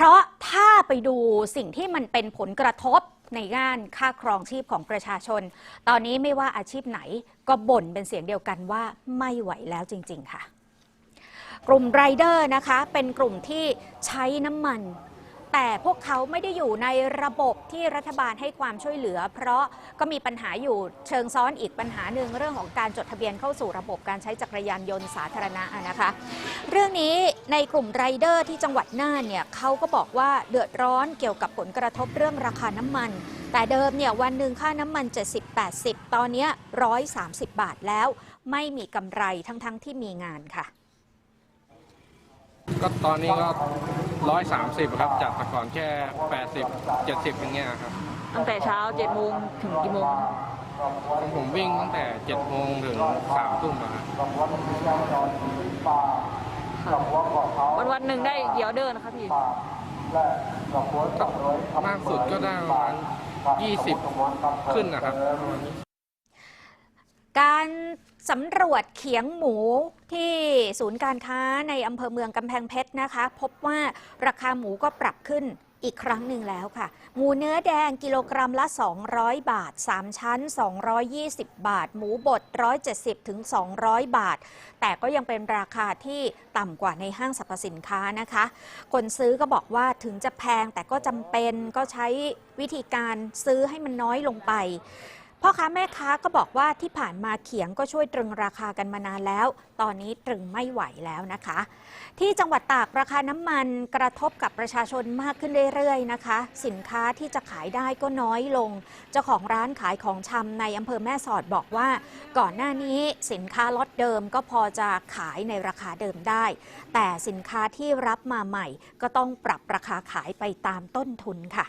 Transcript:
เพราะถ้าไปดูสิ่งที่มันเป็นผลกระทบในด้านค่าครองชีพของประชาชน ตอนนี้ไม่ว่าอาชีพไหนก็บ่นเป็นเสียงเดียวกันว่าไม่ไหวแล้วจริง ๆ ค่ะ กลุ่มไรเดอร์นะคะเป็นกลุ่มที่ใช้น้ำมัน แต่พวกเขาไม่ได้อยู่ในระบบที่รัฐบาลให้ความช่วยเหลือ เพราะก็มีปัญหาอยู่เชิงซ้อนอีกปัญหาหนึ่งเรื่องของการจดทะเบียนเข้าสู่ระบบการใช้จักรยานยนต์สาธารณะนะคะ เรื่องนี้ในกลุ่มไรเดอร์ที่จังหวัดน่านเนี่ยเขาก็บอกว่าเดือดร้อนเกี่ยวกับผลกระทบเรื่องราคาน้ำมัน แต่เดิมเนี่ยวันหนึ่งค่าน้ำมัน 70-80 ตอนนี้ย130 บาทแล้ว ไม่มีกำไรทั้งๆที่มีงานค่ะ ก็ตอนนี้ก็ ร้อยสามสิบครับจากแต่ก่อนแค่แปดสิบเจ็ดสิบอย่างเงี้ยครับตั้งแต่เช้าเจ็ดโมงถึงกี่โมงผมวิ่งตั้งแต่เจ็ดโมงถึงสามทุ่มอะครับวันวันๆหนึ่งได้เกี่ยวเดินนะคะพี่ก็มากสุดก็ได้ประมาณยี่สิบขึ้นนะครับประมาณนี้การ สำรวจเขียงหมูที่ศูนย์การค้าในอำเภอเมืองกำแพงเพชรนะคะ พบว่าราคาหมูก็ปรับขึ้นอีกครั้งหนึ่งแล้วค่ะ หมูเนื้อแดงกิโลกรัมละ 200 บาท 3 ชั้น 220 บาท หมูบด 170ถึง200 บาท แต่ก็ยังเป็นราคาที่ต่ำกว่าในห้างสรรพสินค้านะคะ คนซื้อก็บอกว่าถึงจะแพงแต่ก็จำเป็นก็ใช้วิธีการซื้อให้มันน้อยลงไป พ่อค้าแม่ค้าก็บอกว่าที่ผ่านมาเขียงก็ช่วยตรึงราคากันมานานแล้ว ตอนนี้ตรึงไม่ไหวแล้วนะคะ ที่จังหวัดตากราคาน้ำมันกระทบกับประชาชนมากขึ้นเรื่อยๆนะคะ สินค้าที่จะขายได้ก็น้อยลง เจ้าของร้านขายของชำในอำเภอแม่สอดบอกว่า ก่อนหน้านี้สินค้าล็อตเดิมก็พอจะขายในราคาเดิมได้ แต่สินค้าที่รับมาใหม่ ก็ต้องปรับราคาขายไปตามต้นทุนค่ะ